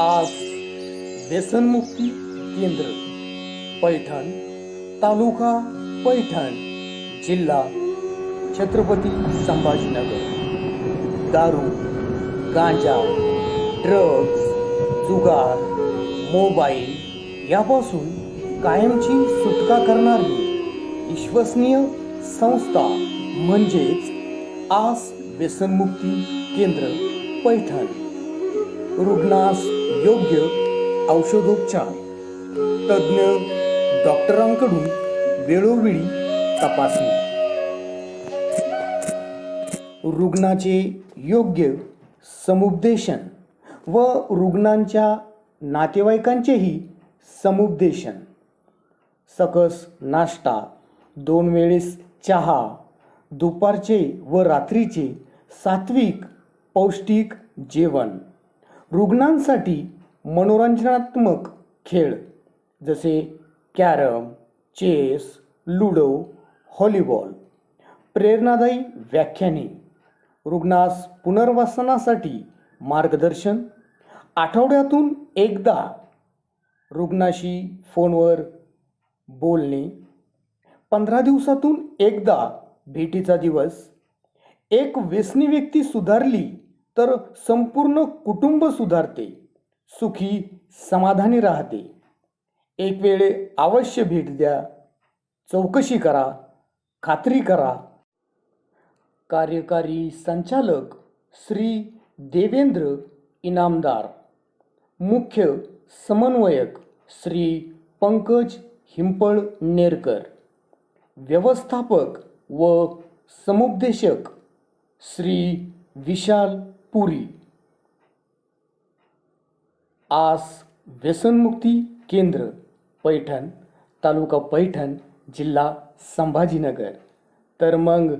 आज व्यसनमुक्ती केंद्र पैठण तालुका पैठण जिल्हा छत्रपती संभाजीनगर. दारू गांजा ड्रग्स जुगार मोबाईल यापासून कायमची सुटका करणारी विश्वसनीय संस्था म्हणजेच आस व्यसनमुक्ती केंद्र पैठण. रुग्णास योग्य औषधोपचार. तज्ज्ञ डॉक्टरांकडून वेळोवेळी तपासणी. रुग्णाचे योग्य समुपदेशन व रुग्णांच्या नातेवाईकांचेही समुपदेशन. सकस नाश्ता दोन वेळेस चहा दुपारचे व रात्रीचे सात्विक पौष्टिक जेवण. रुग्णांसाठी मनोरंजनात्मक खेळ जसे कॅरम चेस लुडो हॉलीबॉल. प्रेरणादायी व्याख्याने. रुग्णास पुनर्वसनासाठी मार्गदर्शन. आठवड्यातून एकदा रुग्णाशी फोनवर बोलणे. पंधरा दिवसातून एकदा भेटीचा दिवस. एक व्यसनी व्यक्ती सुधारली तर संपूर्ण कुटुंब सुधारते. सुखी समाधानी राहते. एक वेळ अवश्य भेट द्या. चौकशी करा. खात्री करा. कार्यकारी संचालक श्री देवेंद्र इनामदार. मुख्य समन्वयक श्री पंकज हिंपळ नेरकर. व्यवस्थापक व समुपदेशक श्री विशाल पुरी. आस व्यसनमुक्ती केंद्र पैठण तालुका पैठण जिल्हा संभाजीनगर. तर मग